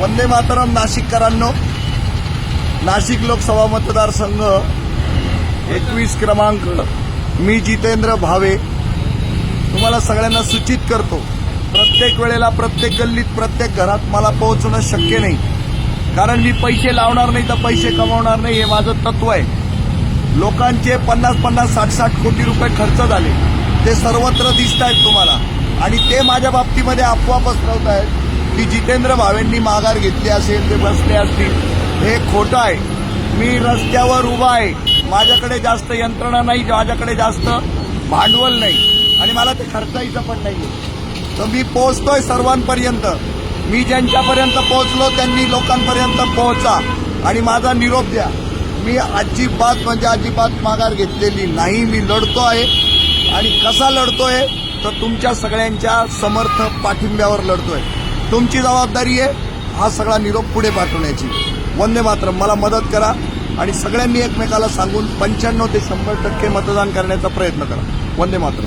वंदे मातरम नाशिककरांनो नाशिक लोकसभा मतदारसंघ एकवीस क्रमांक मी जितेंद्र भावे. तुम्हाला सगळ्यांना सूचित करतो प्रत्येक वेळेला प्रत्येक गल्लीत प्रत्येक घरात मला पोहोचणं शक्य नाही. कारण मी पैसे लावणार नाही तर पैसे कमावणार नाही हे माझं तत्व आहे. लोकांचे पन्नास पन्नास साठ साठ कोटी रुपये खर्च झाले. ते सर्वत्र दिसत आहेत तुम्हाला. आणि ते माझ्या बाबतीमध्ये अफवा पसरवत आहेत की जितेंद्र भावेंनी माघार घेतली असेल ते बसले असतील. हे खोटं आहे. मी रस्त्यावर उभा आहे. माझ्याकडे जास्त यंत्रणा नाही माझ्याकडे जास्त भांडवल नाही. आणि मला ते खर्चायचं पण नाही तर मी पोहोचतोय सर्वांपर्यंत. मी ज्यांच्यापर्यंत पोहोचलो त्यांनी लोकांपर्यंत पोहोचा. आणि माझा निरोप द्या. मी अजिबात म्हणजे अजिबात माघार घेतलेली नाही. मी लढतो आहे. आणि कसा लढतोय? तर तुमच्या सगळ्यांच्या समर्थ पाठिंब्यावर लढतोय. तुमची जबाबदारी आहे. हा सगळा निरोप पुढे पाठवण्याची. वंदे मात्र मला मदत करा आणि सगळ्यांनी एकमेकाला सांगून पंच्याण्णव ते शंभर टक्के मतदान करण्याचा प्रयत्न करा. वंदे मात्र